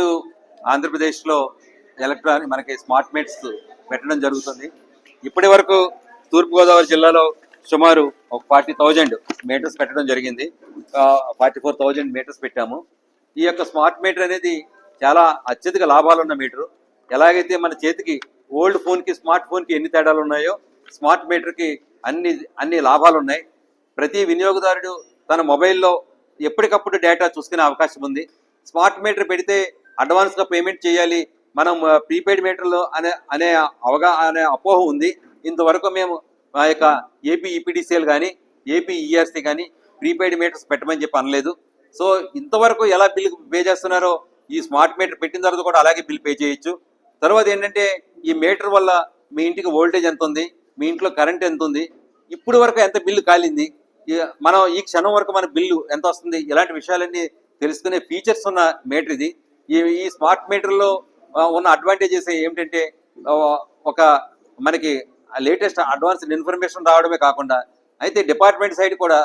ఇప్పుడు ఆంధ్రప్రదేశ్లో ఎలక్ట్రానిక్ మనకి స్మార్ట్ మీటర్స్ పెట్టడం జరుగుతుంది. ఇప్పటి వరకు తూర్పుగోదావరి జిల్లాలో సుమారు ఒక ఫార్టీ థౌజండ్ మీటర్స్ పెట్టడం జరిగింది. ఫార్టీ ఫోర్ థౌజండ్ మీటర్స్ పెట్టాము. ఈ యొక్క స్మార్ట్ మీటర్ అనేది చాలా అత్యధిక లాభాలు ఉన్న మీటరు. ఎలాగైతే మన చేతికి ఓల్డ్ ఫోన్కి స్మార్ట్ ఫోన్కి ఎన్ని తేడాలు ఉన్నాయో స్మార్ట్ మీటర్కి అన్ని అన్ని లాభాలు ఉన్నాయి. ప్రతి వినియోగదారుడు తన మొబైల్లో ఎప్పటికప్పుడు డేటా చూసుకునే అవకాశం ఉంది. స్మార్ట్ మీటర్ పెడితే అడ్వాన్స్గా పేమెంట్ చేయాలి. మనం ప్రీపెయిడ్ మీటర్లో అనే అనే అవగా అనే అపోహ ఉంది. ఇంతవరకు మేము మా యొక్క ఏపీ ఈపీడీసీఎల్ కానీ ఏపీ ఈఆర్సీ కానీ ప్రీపెయిడ్ మీటర్స్ పెట్టమని చెప్పి అనలేదు. సో ఇంతవరకు ఎలా బిల్ పే చేస్తున్నారో ఈ స్మార్ట్ మీటర్ పెట్టిన తర్వాత కూడా అలాగే బిల్ పే చేయొచ్చు. తర్వాత ఏంటంటే ఈ మీటర్ వల్ల మీ ఇంటికి వోల్టేజ్ ఎంత ఉంది? మీ ఇంట్లో కరెంట్ ఎంత ఉంది? ఇప్పుడు వరకు ఎంత బిల్లు కాలింది? మనం ఈ క్షణం వరకు మన బిల్లు ఎంత వస్తుంది? ఇలాంటి విషయాలన్నీ తెలుసుకునే ఫీచర్స్ ఉన్న మీటర్ ఇది. ఈ ఈ స్మార్ట్ మీటర్లో ఉన్న అడ్వాంటేజెస్ ఏమిటంటే ఒక మనకి లేటెస్ట్ అడ్వాన్స్డ్ ఇన్ఫర్మేషన్ రావడమే కాకుండా అయితే డిపార్ట్మెంట్ సైడ్ కూడా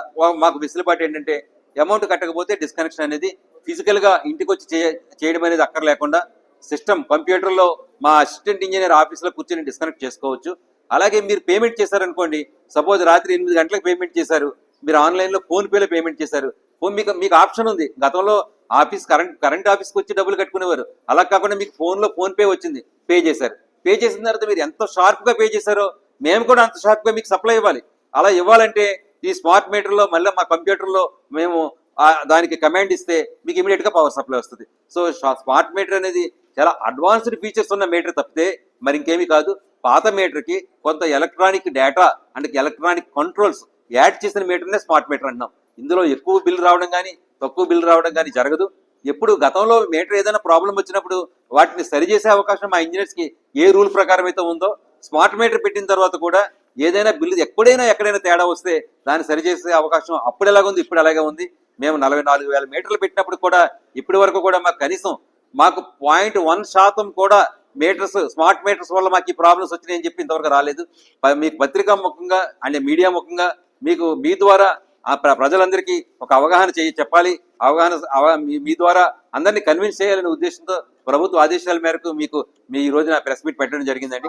మాకు వెసులుబాటు ఏంటంటే అమౌంట్ కట్టకపోతే డిస్కనెక్షన్ అనేది ఫిజికల్గా ఇంటికి వచ్చి చేయ- చేయడం అనేది అక్కర్లేకుండా సిస్టమ్ కంప్యూటర్లో మా అసిస్టెంట్ ఇంజనీర్ ఆఫీస్లో కూర్చొని డిస్కనెక్ట్ చేసుకోవచ్చు. అలాగే మీరు పేమెంట్ చేశారనుకోండి సపోజ్ రాత్రి ఎనిమిది గంటలకు పేమెంట్ చేశారు మీరు ఆన్లైన్లో ఫోన్పేలో పేమెంట్ చేశారు ఫోన్ మీకు మీకు ఆప్షన్ ఉంది. గతంలో ఆఫీస్ కరెంట్ కరెంట్ ఆఫీస్కి వచ్చి డబ్బులు కట్టుకునేవారు. అలా కాకుండా మీకు ఫోన్లో ఫోన్పే వచ్చింది పే చేశారు. పే చేసిన తర్వాత మీరు ఎంత షార్ప్గా పే చేశారో మేము కూడా అంత షార్ప్గా మీకు సప్లై ఇవ్వాలి. అలా ఇవ్వాలంటే ఈ స్మార్ట్ మీటర్లో మళ్ళీ మా కంప్యూటర్లో మేము దానికి కమాండ్ ఇస్తే మీకు ఇమీడియట్గా పవర్ సప్లై వస్తుంది. సో స్మార్ట్ మీటర్ అనేది చాలా అడ్వాన్స్డ్ ఫీచర్స్ ఉన్న మీటర్ తప్పితే మరి ఇంకేమీ కాదు. పాత మీటర్కి కొంత ఎలక్ట్రానిక్ డేటా అంటే ఎలక్ట్రానిక్ కంట్రోల్స్ యాడ్ చేసిన మీటర్నే స్మార్ట్ మీటర్ అంటున్నాం. ఇందులో ఎక్కువ బిల్ రావడం కానీ తక్కువ బిల్ రావడం కానీ జరగదు. ఎప్పుడు గతంలో మీటర్ ఏదైనా ప్రాబ్లం వచ్చినప్పుడు వాటిని సరిచేసే అవకాశం మా ఇంజనీర్స్కి ఏ రూల్ ప్రకారం అయితే ఉందో స్మార్ట్ మీటర్ పెట్టిన తర్వాత కూడా ఏదైనా బిల్లు ఎప్పుడైనా ఎక్కడైనా తేడా వస్తే దాన్ని సరిచేసే అవకాశం అప్పుడు ఎలాగ ఉంది ఇప్పుడు అలాగే ఉంది? మేము నలభై నాలుగు వేల మీటర్లు పెట్టినప్పుడు కూడా ఇప్పటి వరకు కూడా మాకు కనీసం మాకు పాయింట్ వన్ శాతం కూడా మీటర్స్ స్మార్ట్ మీటర్స్ వల్ల మాకు ఈ ప్రాబ్లమ్స్ వచ్చినాయని చెప్పి ఇంతవరకు రాలేదు. మీకు పత్రికా ముఖంగా అండ్ మీడియా ముఖంగా మీకు మీ ద్వారా ఆ ప్ర- ప్రజలందరికీ ఒక అవగాహన చేయ చెప్పాలి. అవగాహన మీ- మీ ద్వారా అందరినీ కన్విన్స్ చేయాలనే ఉద్దేశంతో ప్రభుత్వ ఆదేశాల మేరకు మీకు మీ ఈ రోజున ప్రెస్ మీట్ పెట్టడం జరిగిందండి.